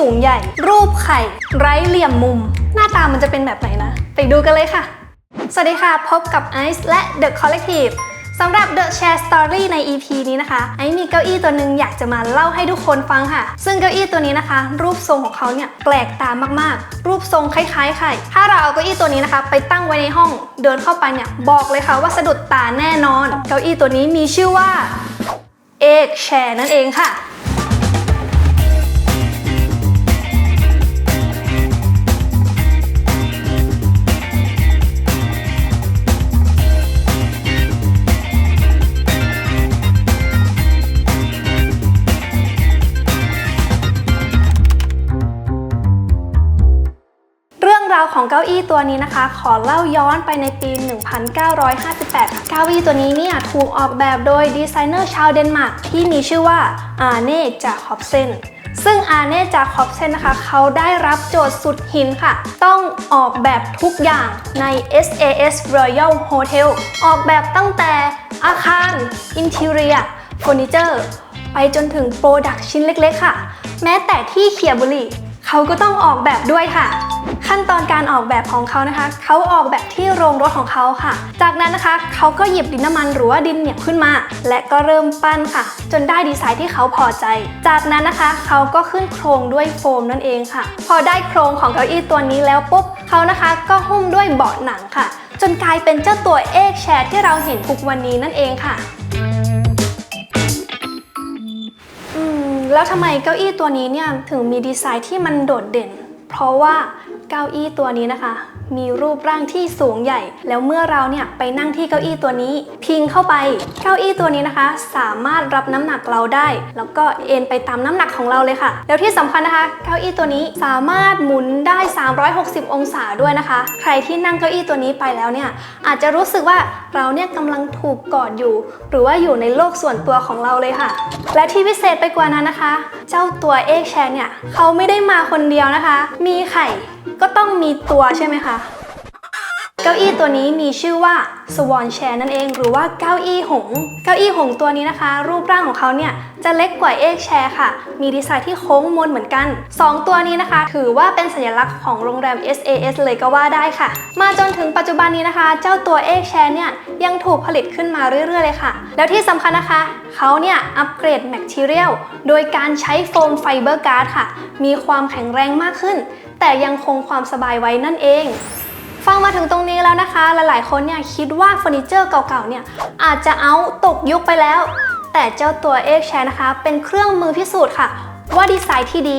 สูงใหญ่ รูปไข่ ไร้เหลี่ยมมุม หน้าตามันจะเป็นแบบไหนนะ ไปดูกันเลยค่ะ สวัสดีค่ะ พบกับไอซ์และ The Collective สำหรับ The Share Story ใน EP นี้นะคะ ไอซ์มีเก้าอี้ตัวหนึ่งอยากจะมาเล่าให้ทุกคนฟังค่ะ ซึ่งเก้าอี้ตัวนี้นะคะ รูปทรงของเขาเนี่ยแปลกตามากๆ รูปทรงคล้ายๆไข่ถ้าเราเอาเก้าอี้ตัวนี้นะคะ ไปตั้งไว้ในห้องเดินเข้าไปเนี่ยบอกเลยค่ะว่าสะดุดตาแน่นอน เก้าอี้ตัวนี้มีชื่อว่าเอกแชร์นั่นเองค่ะ ของเก้าอี้ตัวนี้นะคะ ขอเล่าย้อนไปในปี 1958 เก้าอี้ตัวนี้เนี่ยถูกออกแบบโดยดีไซเนอร์ชาวเดนมาร์กที่มีชื่อว่าอาเน่จาคอบเซนซึ่งอาเน่จาคอบเซนนะคะ เขาได้รับโจทย์สุดหินค่ะ ต้องออกแบบทุกอย่างใน SAS Royal Hotel ออกแบบตั้งแต่อาคาร อินเท r รียเฟอร์นิเจอร์ ไปจนถึงโปรดักชิ้นเล็กๆ ค่ะ แม้แต่ที่เขียบุหรี่เขาก็ต้องออกแบบด้วยค่ะ ขั้นตอนการออกแบบของเขานะคะ เขาออกแบบที่โรงรถของเขาค่ะ จากนั้นนะคะเขาก็หยิบดินน้ำมันหรือว่าดินเหนียวขึ้นมา และก็เริ่มปั้นค่ะ จนได้ดีไซน์ที่เขาพอใจ จากนั้นนะคะเขาก็ขึ้นโครงด้วยโฟมนั่นเองค่ะ พอได้โครงของเก้าอี้ตัวนี้แล้วปุ๊บเขานะคะก็หุ้มด้วยเบาะหนังค่ะ จนกลายเป็นเจ้าตัวเอกแชร์ที่เราเห็นทุกวันนี้นั่นเองค่ะอืมแล้วทำไมเก้าอี้ตัวนี้เนี่ยถึงมีดีไซน์ที่มันโดดเด่น เพราะว่า เก้าอี้ตัวนี้นะคะ มีรูปร่างที่สูงใหญ่ แล้วเมื่อเราเนี่ยไปนั่งที่เก้าอี้ตัวนี้ พิงเข้าไป เก้าอี้ตัวนี้นะคะ สามารถรับน้ำหนักเราได้ แล้วก็เอ็นไปตามน้ำหนักของเราเลยค่ะ แล้วที่สำคัญนะคะ เก้าอี้ตัวนี้สามารถหมุนได้ 360 องศาด้วยนะคะ ใครที่นั่งเก้าอี้ตัวนี้ไปแล้วเนี่ยอาจจะรู้สึกว่าเราเนี่ยกำลังถูกกอดอยู่ หรือว่าอยู่ในโลกส่วนตัวของเราเลยค่ะ และที่พิเศษไปกว่านั้นนะคะ เจ้าตัวเอกแชร์เนี่ยเขาไม่ได้มาคนเดียวนะคะ มีไข่ก็ต้องมีตัวใช่ไหมคะ เก้าอี้ตัวนี้มีชื่อว่า Swan Chair นั่นเองหรือว่าเก้าอี้หง เก้าอี้หงตัวนี้นะคะ รูปร่างของเขาเนี่ยจะเล็กกว่าเอกแชร์ค่ะ มีดีไซน์ที่โค้งมนเหมือนกัน 2 ตัวนี้นะคะ ถือว่าเป็นสัญลักษณ์ของโรงแรม SAS เลยก็ว่าได้ค่ะ มาจนถึงปัจจุบันนี้นะคะ เจ้าตัวเอกแชร์เนี่ยยังถูกผลิตขึ้นมาเรื่อยๆเลยค่ะ แล้วที่สำคัญนะคะ เขาเนี่ยอัปเกรดแม t เ r ียลโดยการใช้โฟมไฟเบอร์การ์ดค่ะ มีความแข็งแรงมากขึ้น แต่ยังคงความสบายไว้นั่นเอง ฟังมาถึงตรงนี้แล้วนะคะ หลายๆ คนเนี่ยคิดว่าเฟอร์นิเจอร์เก่าๆ เนี่ยอาจจะเอาตกยุคไปแล้ว แต่เจ้าตัวเอ็กแชร์นะคะ เป็นเครื่องมือพิสูจน์ค่ะ ว่าดีไซน์ที่ดี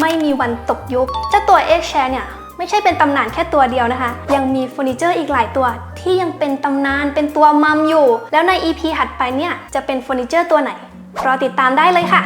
ไม่มีวันตกยุค เจ้าตัวเอ็กแชร์เนี่ยไม่ใช่เป็นตำนานแค่ตัวเดียวนะคะ ยังมีเฟอร์นิเจอร์อีกหลายตัว ที่ยังเป็นตำนานเป็นตัวมัมอยู่ แล้วใน EP ถัดไปเนี่ยจะเป็นเฟอร์นิเจอร์ตัวไหนรอติดตามได้เลยค่ะ